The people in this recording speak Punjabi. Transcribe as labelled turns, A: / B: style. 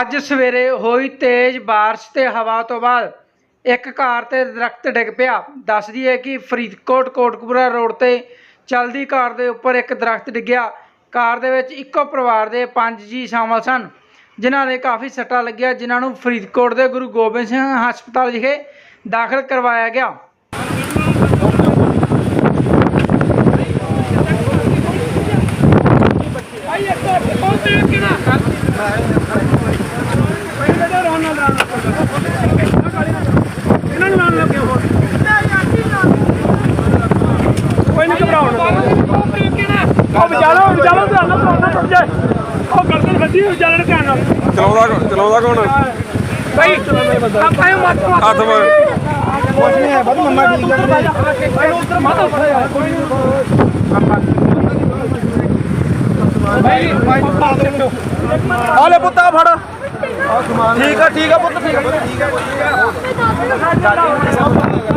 A: ਅੱਜ ਸਵੇਰੇ ਹੋਈ ਤੇਜ਼ ਬਾਰਿਸ਼ ਤੇ ਹਵਾ ਤੋਂ ਬਾਅਦ ਇੱਕ ਕਾਰ ਤੇ ਦਰਖਤ ਡਿੱਗ ਪਿਆ। ਦੱਸਦੀ ਹੈ ਕਿ ਫਰੀਦਕੋਟ ਕੋਟਕਪੂਰਾ ਰੋਡ ਤੇ ਚਲਦੀ ਕਾਰ ਦੇ ਉੱਪਰ ਇੱਕ ਦਰਖਤ ਡਿੱਗਿਆ। ਕਾਰ ਦੇ ਵਿੱਚ ਇੱਕੋ ਪਰਿਵਾਰ ਦੇ ਪੰਜ ਜੀ ਸ਼ਾਮਲ ਸਨ, ਜਿਨ੍ਹਾਂ ਦੇ ਕਾਫੀ ਸੱਟਾਂ ਲੱਗਿਆ, ਜਿਨ੍ਹਾਂ ਨੂੰ ਫਰੀਦਕੋਟ ਦੇ ਗੁਰੂ ਗੋਬਿੰਦ ਸਿੰਘ ਹਸਪਤਾਲ ਵਿਖੇ ਦਾਖਲ ਕਰਵਾਇਆ ਗਿਆ
B: ਇਹਨਾਂ ਨੂੰ ਨਾਲ ਲੱਗੇ ਹੋ ਕੋਈ ਨਹੀਂ ਘਬਰਾਉਣਾ ਉਹ ਵਿਚਾਲੋ ਵਿਚਾਲੋ ਧਿਆਨ ਨਾਲ ਧਿਆਨ ਨਾਲ ਸਮਝੇ ਉਹ ਗਰਦਨ ਵੱਡੀ ਹੋਈ ਚੱਲਣ ਧਿਆਨ ਨਾਲ।
C: ਚਲਾਉਂਦਾ ਚਲਾਉਂਦਾ ਕੌਣ?
B: ਬਈ ਆਪਾਂ ਇਹ ਮਤ
C: ਹੱਥ ਮਾਰ।
B: ਕੁਛ ਨਹੀਂ ਹੈ ਬਸ ਮੰਮਾ ਠੀਕ ਹੈ ਬਈ ਉਧਰ ਮਾਤਾ ਫੜਾ ਯਾਰ ਕੋਈ ਨਹੀਂ। ਬਈ ਬਈ ਆ ਲੈ ਪੁੱਤਾ ਫੜ। ਠੀਕ ਆ ਠੀਕ ਆ ਪੁੱਤ ਠੀਕ ਆ। ਠੀਕ ਆ ਠੀਕ ਆ।